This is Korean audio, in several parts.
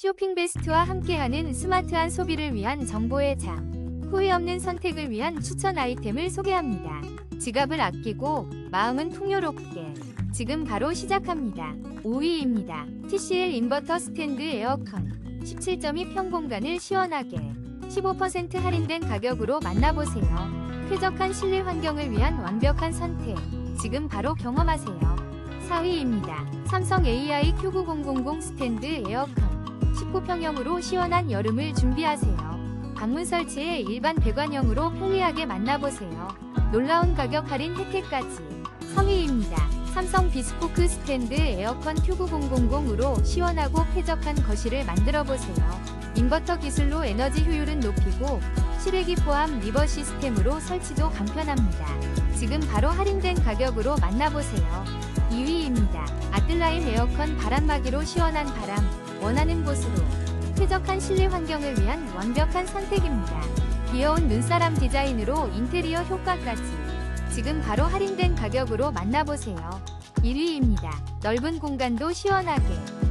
쇼핑 베스트와 함께하는 스마트한 소비를 위한 정보의 장. 후회 없는 선택을 위한 추천 아이템을 소개합니다. 지갑을 아끼고 마음은 풍요롭게. 지금 바로 시작합니다. 5위입니다. TCL 인버터 스탠드 에어컨. 17.2 평 공간을 시원하게. 15% 할인된 가격으로 만나보세요. 쾌적한 실내 환경을 위한 완벽한 선택. 지금 바로 경험하세요. 4위입니다. 삼성 AI Q9000 스탠드 에어컨. 19평형으로 시원한 여름을 준비하세요. 방문 설치에 일반 배관형으로 편리하게 만나보세요. 놀라운 가격 할인 혜택까지. 3위입니다. 삼성 비스포크 스탠드 에어컨 Q9000으로 시원하고 쾌적한 거실을 만들어 보세요. 인버터 기술로 에너지 효율은 높이고 실외기 포함 리버 시스템으로 설치도 간편합니다. 지금 바로 할인된 가격으로 만나보세요. 2위입니다. 아틀라임 에어컨 바람막이로 시원한 바람, 원하는 곳으로 쾌적한 실내 환경을 위한 완벽한 선택입니다. 귀여운 눈사람 디자인으로 인테리어 효과까지 지금 바로 할인된 가격으로 만나보세요. 1위입니다. 넓은 공간도 시원하게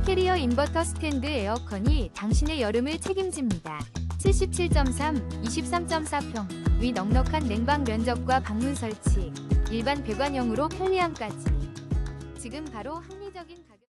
캐리어 인버터 스탠드 에어컨이 당신의 여름을 책임집니다. 77.3, 23.4평 위 넉넉한 냉방 면적과 방문 설치 일반 배관형으로 편리함까지 지금 바로 합리적인 가격